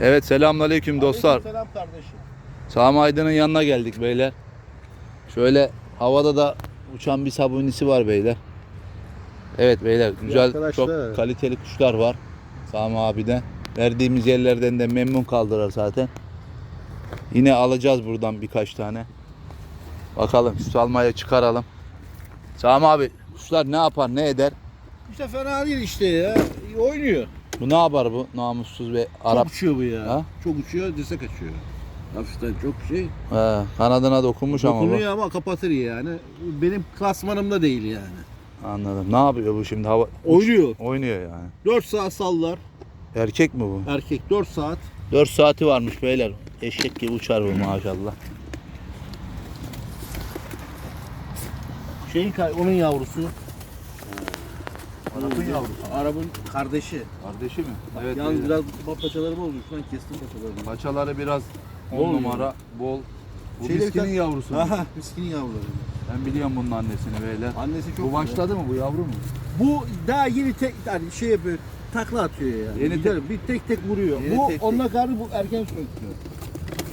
Evet selamünaleyküm dostlar. Selam kardeşim. Sami Aydın'ın yanına geldik beyler. Şöyle havada da uçan bir sabunisi var beyler. Evet beyler güzel çok kaliteli kuşlar var. Sami abiden. Verdiğimiz yerlerden de memnun kaldılar zaten. Yine alacağız buradan birkaç tane. Bakalım şu salmaya çıkaralım. Sami abi kuşlar ne yapar ne eder? İşte fena değil işte ya. Oynuyor. Bu ne yapar bu namussuz ve Arap? Çok uçuyor bu ya. Ha? Çok uçuyor, dirsek açıyor. Hafiften çok şey. He, kanadına dokunmuş ama bu. Dokunuyor ama kapatır yani. Benim klasmanımda değil yani. Anladım. Ne yapıyor bu şimdi? Hava Oynuyor. oynuyor yani. 4 saat sallar. Erkek mi bu? Erkek 4 saat. 4 saati varmış beyler. Eşek gibi uçar bu maşallah. Şeyin kay- onun yavrusu. Arap'ın yavrusu. Arap'ın kardeşi. Kardeşi mi? Evet. Yalnız beyler. biraz paçalarım oldu. Şuradan kestim paçalarımı. Paçaları biraz 10 Bol numara bol. Bu Şeyde bir miskinin tane- yavrusu. Aha miskinin yavruları. Ben biliyorum bunun annesini beyler. Annesi çok Bu başladı mı bu yavru mu? Bu daha yeni tek yani şey yapıyor. Takla atıyor yani. Yeni Güzel, bir tek tek vuruyor. Yeni bu tek tek. onunla karşı bu erken söküyor.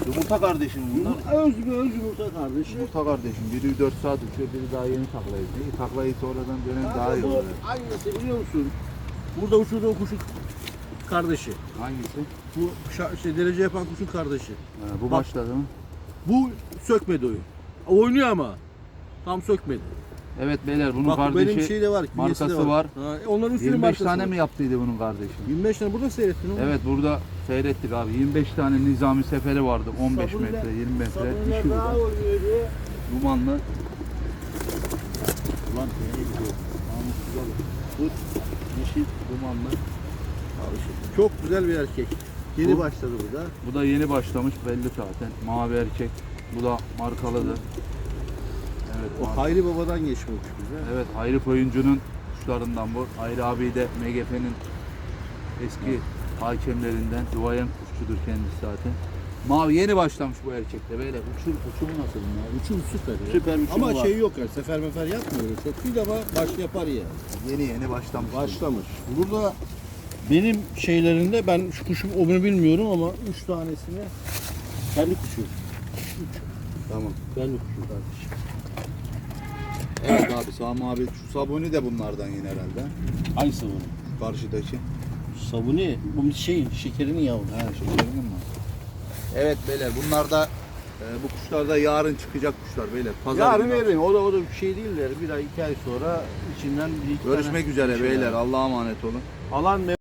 Yumurta kardeşim bunlar. Bu öz bir öz yumurta kardeşi. Yumurta kardeşim. Biri 4 saat uçuyor, biri daha yeni taklayı. İyi taklayı sonradan dönen daha iyi oluyor. hangisi biliyor musun? Burada uçurduğu kuşun kardeşi. Hangisi? Bu şa- şey, derece yapan kuşun kardeşi. Ha, bu Bak. başladı mı? Bu sökmedi oyu. Oynuyor ama. Tam sökmedi. Evet beyler bunun Bak kardeşi benim şeyde var. künyesi de markası var. Ha, onların üstünün 25 markası tane var. mi yaptıydı bunun kardeşi? 25 tane burada seyrettin oğlum. Evet burada seyrettik abi. 25 tane nizami seferi vardı. 15 Sabunla- metre, 20 metre. Sabunlar Dişi daha burada. oynuyor diye. Dumanlı. Ulan nereye gidiyor? Namussuz oğlum. Dumanlı. Alışık. Çok güzel bir erkek. Yeni Bu- başladı bu da. Bu da yeni başlamış belli zaten. Mavi erkek. Bu da markalıdır. Evet. O Hayri Baba'dan geçme kuş bize. Evet Hayri Koyuncu'nun kuşlarından bu. Hayri abi de MGF'nin eski hakemlerinden. Duayen kuşçudur kendisi zaten. Mavi yeni başlamış bu erkekte. Böyle uçur, uçumu nasıl ya? Uçum süper ya. Süper uçumu Ama var. şey yok yani sefer mefer yapmıyor çok değil ama baş yapar ya. Yeni yeni başlamış. Başlamış. Burada benim şeylerinde ben şu kuşum onu bilmiyorum ama üç tanesini kendi kuşu. Tamam. Kendi kuşu kardeşim. Evet abi Sami abi şu sabuni de bunlardan yine herhalde. Hangi sabunu? Karşıdaki. Sabuni. Bu şey şekerinin yavru. Ha şekerinin mi? Evet beyler bunlar da e, bu kuşlar da yarın çıkacak kuşlar beyler. Pazar Yarın günü. veririm. O da o da bir şey değil de bir ay iki ay sonra içinden bir iki Görüşmek tane üzere şey beyler. Allah'a emanet olun. Alan